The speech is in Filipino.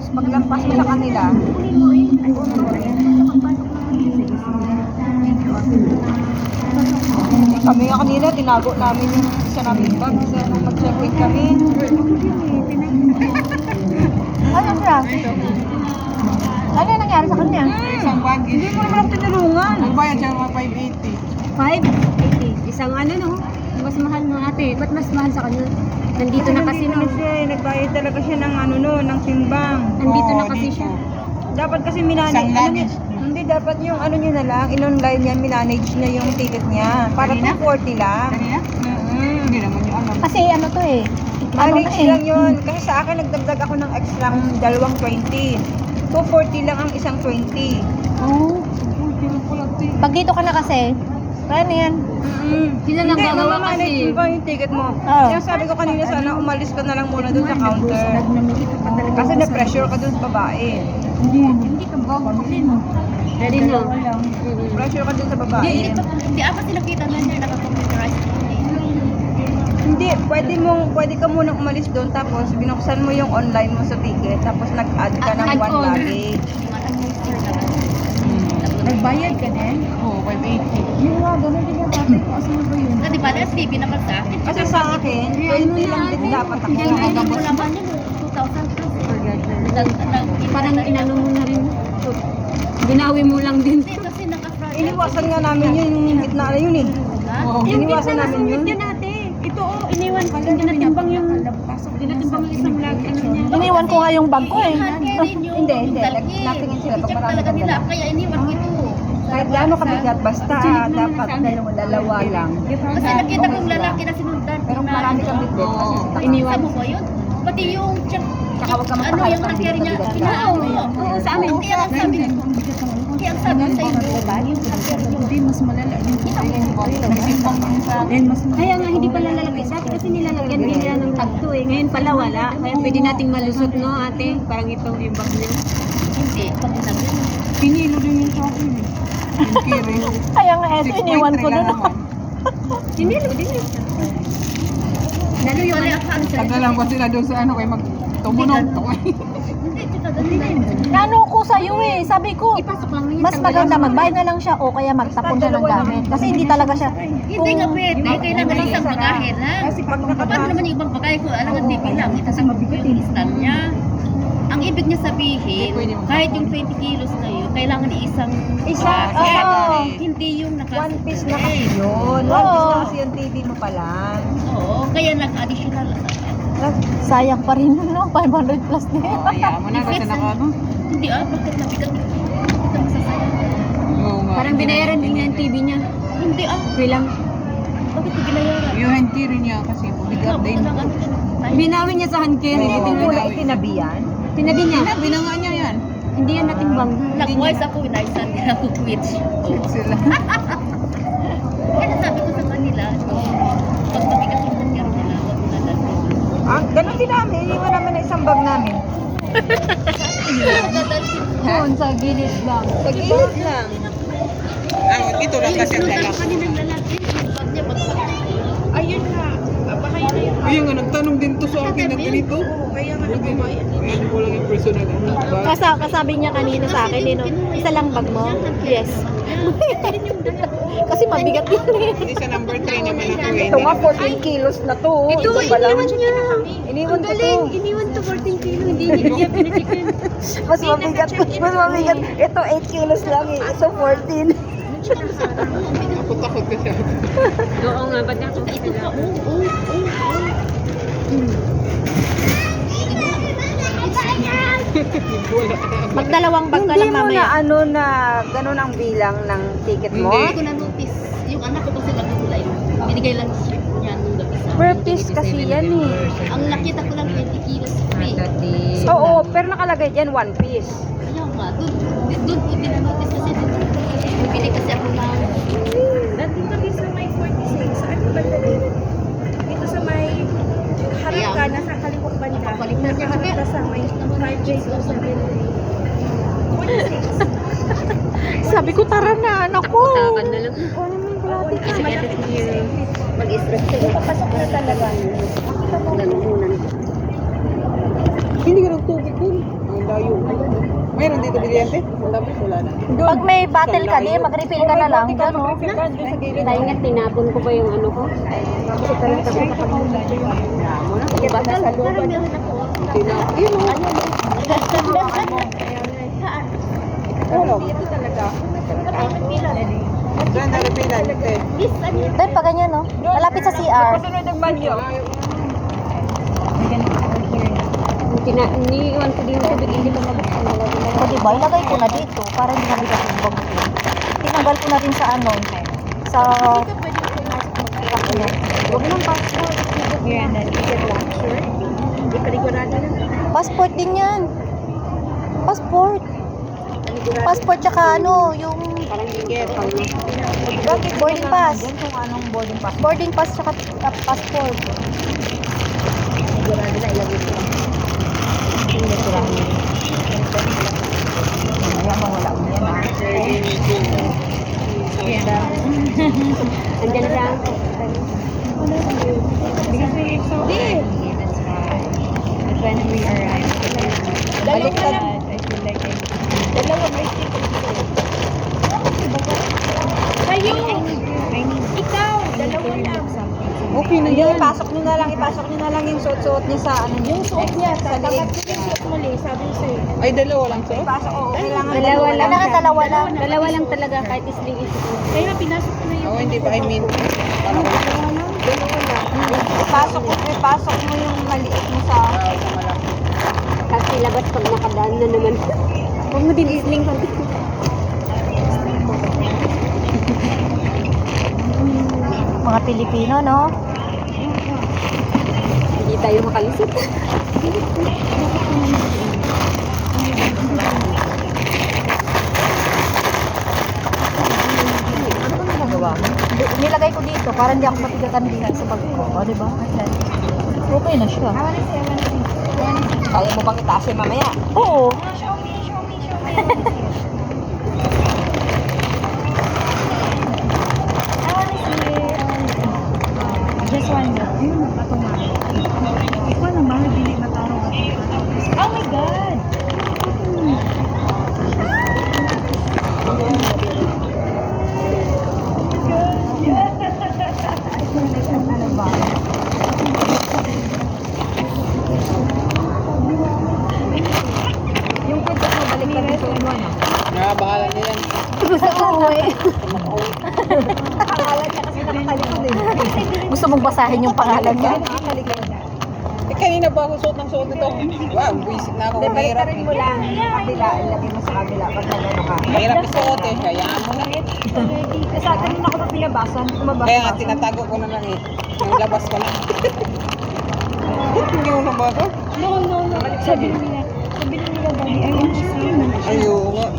Tapos paglampas mo sa kanila, kami nga kanina, tinago namin yung isa namin bag. Kasi nung mag-check-in kami. Ano siya? Ano yung nangyari sa kanya? Isang bag. Hindi mo naman ako tinulungan. Nagbayad siya ng mga 580. 580. Isang ano no? Mas mahal mo ate. Ba't mas mahal sa kanya? Nandito na kasi no. Nandito na siya, eh. nagbayad talaga siya ng ano timbang. Nandito na Oo, kasi dito. siya. Dapat kasi minanage. Isang Ano hindi, dapat yung ano niya na lang, in-online niya, minanage niya yung ticket niya. Para Kanina? 240 lang. Kanina? Mm-hmm. Hindi naman yung alam. Kasi ano to eh. Ano na Manage eh. lang yun. Kasi sa akin, nagdagdag ako ng extra dalawang 20. 240 lang ang isang 20. Oh. Pag dito ka na kasi, kaya na yan. Mm-hmm. Sila lang gagawa mamamanage kasi. mo ba yung ticket mo? Oo. Kaya sabi ko kanina sana umalis ka na lang muna dun sa counter. Kasi na-pressure ka dun sa babae. Ready na. Pressure ka dun sa babae. Hindi ako sinakita na niya naka-computerize. Hindi, pwede mong pwede ka munang umalis doon tapos binuksan mo yung online mo sa ticket tapos nag-add ka ng Ah, one add-on. luggage. Nagbayad ka din? Oo, 580. Yung nga, ganun din yung tatay ko. Asan ba yun? Di ba, SBB naman sa akin. Kasi sa akin, 20 lang din dapat ako. Hindi mo naman yun. 2,000 plus. Parang inano mo na rin. Binawi mo lang din. Hindi kasi naka-front. Iniwasan nga namin yun, yung gitna na yun eh. Oo. Iniwasan namin yun. ate. Ito oh, iniwan ko. Hindi natimbang yung... Hindi natimbang yung isang lag. Ano niya? Iniwan ko nga yung bag ko eh. Hindi, hindi. Nag- natingin sila pag marami dala. Kaya iniwan ko ito. Kahit gaano kabigat, basta dapat dalawa, dalawa lang. Kasi nakita ko yung lalaki na sinundan. Pero marami kang bitbit. Iniwan mo ba yun? Pati yung check. Saka huwag ka Ano yung ng nangyari niya? Pinaaw mo. Oo, sa amin. Kaya ang sabi Kaya ang sabi sa iyo. Hindi, mas malala yung. Kaya nga hindi pala lalagay sa atin kasi nilalagyan din nila ng tagto eh. Ngayon pala wala. Kaya pwede nating malusot no ate. Parang itong yung bag niya. Hindi. Pinilo din yung sa akin eh. Kaya nga eto, iniwan ko 6.3 lang doon. Sinilo din eh. Lalo yung anak ka sa Tagdalan ko sila doon sa ano kay mag tumunog to. Hindi, ito ganun na Ano ko sa'yo eh. Sabi ko, Ipasok lang niya. mas maganda magbayad na lang siya o kaya magtapon siya ng gamit. Kasi hindi talaga siya. Hindi nga pwede. Kailangan lang isang bagahe na. Kasi pag Paano naman yung ibang bagahe ko? Alam nga, hindi lang. Ito sa mabigat yung stand niya. Ang ibig niya sabihin, kahit yung 20 kilos na yun, kailangan isang Isa- oo. Hindi yung naka one piece na kasi yun. One piece na kasi yung TV mo pa lang. Oo, kaya nag-additional. Sayang pa rin no, 500 plus din. Oh, yeah, mo na kasi naka ano. Hindi ah, bakit mabigat? Ito masasayang. Oo nga. Parang binayaran din niya yung TV niya. Hindi ah. Bilang. Bakit hindi binayaran? Yung hand carry niya kasi mabigat din. Binawi niya sa hand carry. Hindi Oo, din muna binawi. itinabi yan. Tinabi niya. Binanga niya yan. Hindi yan natimbang. Likewise ako, inaisan niya ako quit. Sila. Kaya sabi ko sa kanila, pag mabigat yung hand carry nila, wag mo na lang. Ah, din namin. Iniwan namin na isang bag namin. Doon sa gilid lang. Sa gilid lang. Ah, ito lang kasi ang dala. Ayun na. Baka yun na yung Ayun nga, nagtanong din to sa akin ng ganito. Kaya nga nagkumayan. Kaya hindi ko lang yung personal. Kasa, kasabi niya kanina sa akin, eh, no? isa lang bag mo? Yes. Kasi mabigat yun eh. Hindi sa number 3 naman ako eh. Ito nga 14 kilos na to. Ito, pa lang. iniwan niya. Iniwan to. galing, iniwan to 14 kilo, hindi niya pinichikin. Mas mabigat. Mas mabigat. Ito 8 kilos lang eh. Ito 14. Ako takot ka siya. Oo nga, ba't ako ito pa? Oo, oo, oo. Magdalawang bag ka Hindi lang mo na mamaya. ano na ganun ang bilang ng ticket mo? Hindi. Hindi ko na-notice. Yung anak ko kasi nagkulay. Binigay lang niya nung gabi sa Per piece kasi yan eh. Ang nakita ko lang 20 kilos free. Oo, pero nakalagay dyan one piece. Kaya nga, doon, doon ko din na-notice kasi doon. Bibili kasi ako ng Nandito kami sa may 46. Saan ba dito? Dito sa may harap Ayan. ka, nasa kaliwang banda. Kapalik na siya. Nakaharap ka sa may 5J o 7 Sabi ko, tara na, anak ko. Takan na lang. Kasi kaya mag-stress ka. Papasok na talaga. Lalunan. Hindi ka ng tubig dun. Layo. Mayroon dito bilyente? Tapos wala na. Pag may battle ka, di mag-refill ka na lang. Gano'n. Dahil nga tinapon ko ba yung ano ko? Kasi parang tabi sa kanila. Yung bakal, parang meron ako. Tinapin mo. Ano? Saan nalapilan? Eh. Dahil pa ganyan, no? Malapit sa CR. Kasunod ang banyo. Tina, iniiwan ko din tubig, hindi ko mabuksan. O, diba? Ilagay ko na dito para hindi mabigat yung bag ko. Tinanggal ko na rin sa ano, sa... Huwag ng passport. Passport din yan. Passport. Passport tsaka ano, yung Parang hindi ko boarding pass. Kung anong boarding pass. Boarding pass tsaka uh, passport. Sigurado na ilagay ko. Hindi ko lang. Kaya mawala mo yan ah. Andyan lang. Baliktad. Dalawa may Kayo! Ikaw! Dalawa lang. Okay na Hindi, yan. ipasok nyo na lang, ipasok nyo na lang yung suot-suot niya sa ano niya. Yung suot niya, Sa dapat yung suot muli, sabi ko sa'yo. Ay, dalawa lang to? Ipasok, oo, kailangan Dalawa lang. Kailangan dalawa lang. Dalawa lang talaga kahit isling isling. Kaya pinasok ko na yung Oo, hindi pa. I mean, parang Ipasok mo, ipasok mo yung maliit mo sa... ah. Kasi labas pag nakadaan na naman. Huwag mo din isling pag Mga Pilipino, no? Tayo? Di- Nilagay ko dito para hindi ako mapigatan dito sa bag ko. O, diba? Okay na siya. Kaya mo bang itasin mamaya? Oo. Show me, show me, show me. I wanna see it. Just one more. Ayun, napatuma. Ikaw naman, hindi matarong Oh my God! Yung kwento mo, Ah, bahala niya yan. Gusto ko uwi. Pangalan niya kasi nakakalikod eh. Gusto mong basahin yung pangalan niya? Eh, kanina ba ako suot ng suot nito? Wow, buisit na ako. Hindi, balik mo lang. Kabila, ilagay mo sa kabila pag nagano ka. Mahirap isuot eh. Hayaan mo na. Kasi sa atin ako pa pinabasan, kumabasa. Kaya nga, tinatago ko na lang eh. Yung labas ko na. Hindi mo nabasa? No, no, no. Sabi nila, sabi nila, Ayoko nga.